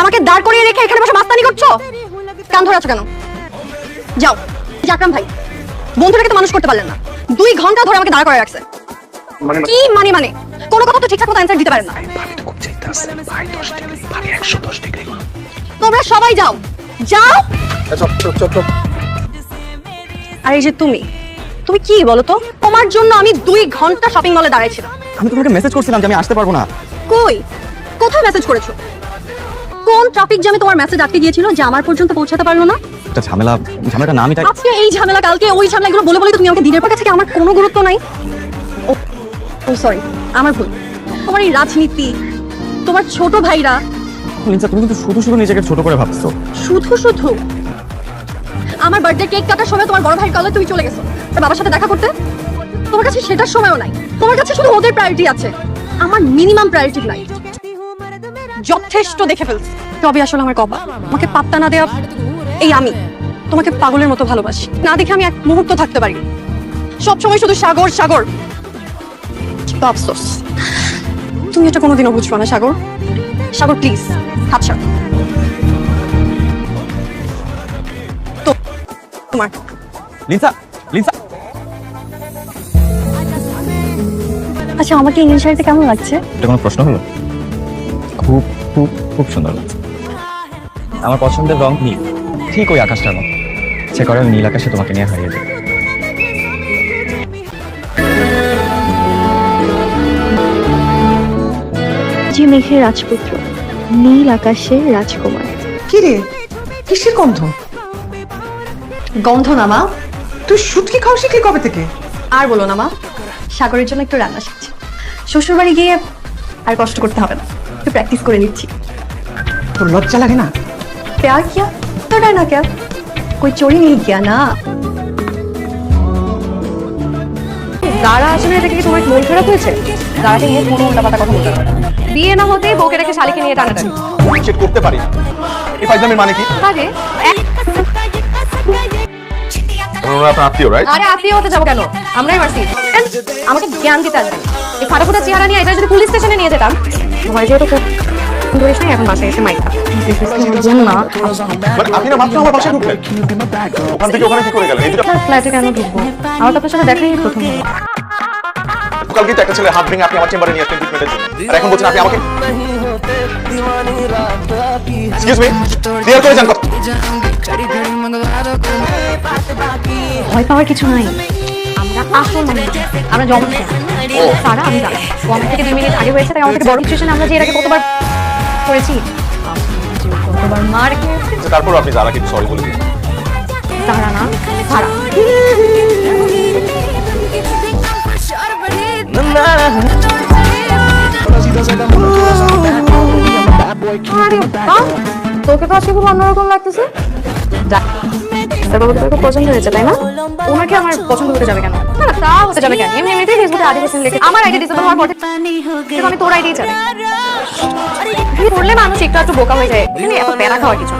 আমাকে দাঁড় করিয়ে রেখে এখানে বসে মাস্তানি করছ? কান ধরে আছো কেন? যাও। জাকরাম ভাই বন্ধুটাকে তো মানুষ করতে পারলেন না। দুই ঘণ্টা ধরে আমাকে দাঁড় করে রাখছে। মানে কি মানে মানে? কোনো কথা তো ঠিকঠাক মতো অ্যান্সার দিতে পারেন না। তোমরা সবাই যাও। যাও। আর এই যে তুমি তুমি কি বলো তো? তোমার জন্য আমি দুই ঘণ্টা শপিং মলে দাঁড়াইছিলাম আমি তোমাকে মেসেজ করছিলাম যে আমি আসতে পারব না। কই? কোথায় মেসেজ করেছ? কোন ট্রাফিক জ্যামে তোমার মেসেজ আটকে গিয়েছিল যে আমার পর্যন্ত পৌঁছাতে পারল না? একটা ঝামেলা ঝামেলাটা না আমি তাই আজকে এই ঝামেলা কালকে ওই ঝামেলা এগুলো বলে বলে তুমি আমাকে দিনের পর থেকে আমার কোনো গুরুত্ব নাই? ও সরি আমার ভুল। তোমার এই রাজনীতি তোমার ছোট ভাইরা লিনসা তুমি কিন্তু শুধু শুধু নিজেকে ছোট করে ভাবছ। শুধু শুধু আমার বার্থডে কেক কাটার সময় তোমার বড় ভাই কলে তুমি চলে গেছো। তোর বাবার সাথে দেখা করতে? তোমার কাছে সেটার সময়ও নাই। তোমার কাছে শুধু ওদের প্রায়োরিটি আছে। আমার মিনিমাম প্রায়োরিটি নাই। যথেষ্ট দেখে ফেলছি। তবে আসলে আমার কপা আমাকে পাত্তা না দেওয়া এই আমি। তোমাকে পাগলের মতো ভালোবাসি। না দেখে আমি এক মুহূর্ত থাকতে পারি সব সময় শুধু সাগর সাগর। আফসোস। তুমি এটা কোনোদিনও বুঝব না সাগর। সাগর প্লিজ হাত ছাড়ো। তো তোমার লিনসা লিনসা আচ্ছা আমাকে ইংলিশ শাড়িতে কেমন লাগছে? এটা কোনো প্রশ্ন হলো? খুব খুব খুব সুন্দর লাগছে। আমার পছন্দের রং নীল। ঠিক ওই আকাশটার মতো। সে করে নীল আকাশে তোমাকে নিয়ে হারিয়ে যাই যে মেঘের রাজপুত্র নীল আকাশের রাজকুমার। কি রে? কিসের গন্ধ? গন্ধ না মা। তুই শুটকি খাও শিখলি কবে থেকে? আর বলো না মা সাগরের জন্য একটু রান্না শিখছি। শ্বশুর বাড়ি গিয়ে আর কষ্ট করতে হবে না। একটু প্র্যাকটিস করে নিচ্ছি তোর লজ্জা লাগে না प्यार किया तो डरना क्या कोई चोरी नहीं किया ना দাঁড়া আসলে এটা কি তোমার মন খারাপ হয়েছে দাঁড়াকে নিয়ে কোনো উল্টা পাতা কথা বলতে পারবে না। বিয়ে না হতেই বউকে রেখে শালিকে নিয়ে টানাটানি চেক করতে পারি না এই ফাইজলামির মানে কি আরে এক- ওরা আপনার আত্মীয় রাইট আরে আত্মীয় হতে যাবো কেন আমরাই মারছি And আমাকে জ্ঞান দিতে আসবে না। এই ফাটাফুটা চেহারা নিয়ে এটা যদি পুলিশ স্টেশনে নিয়ে যেতাম ভয় যেহেতু খুব দূরে নাই এখন বাসায় এসে মাইকা না আপনি না মাত্র আমার বাসায় ঢুকলেন? ওখান থেকে ওখানে কি করে গেলেন? এই ফ্ল্যাটে কেন ঢুকবো? আমার তো আপনার সাথে দেখাই প্রথম। কালকে তো একটা ছেলে হাত ভেঙে আপনি আমার চেম্বারে নিয়ে আসলেন ট্রিটমেন্টের জন্য। আর এখন বলছেন আপনি আমাকে এক্সকিউজ মি ক্লিয়ার করে যান ভয় পাওয়ার কিছু নাই। আসল আমরা জমা ও। সারা আমি ও আমার থেকে দুই মিনিট আগে হয়েছে তাই আমার থেকে বড় সিচুয়েশনে আমরা যে এর আগে কতবার করেছি? কতবার মার খেয়েছে? আচ্ছা, তারপর আপনি যারা কিন্তু সরি বলে দিন। সারা। না বাহ, তোকে তো আজকে খুব অন্যরকম লাগতেছে। যাক, ডাক্তারবাবু তোকে পছন্দ হয়েছে তাই না? ওনাকে আমার পছন্দ হতে যাবে কেন? না না, তা হতে যাবে কেন? এমনি এমনিতেই ফেসবুকে আদি হোসেন লিখে আমার আইডি পরে কিন্তু আমি তোর আইডি চাই বিয়ে করলে মানুষ একটু একটু বোকা হয়ে যায়। এখানে এত প্যারা খাওয়া কিছু।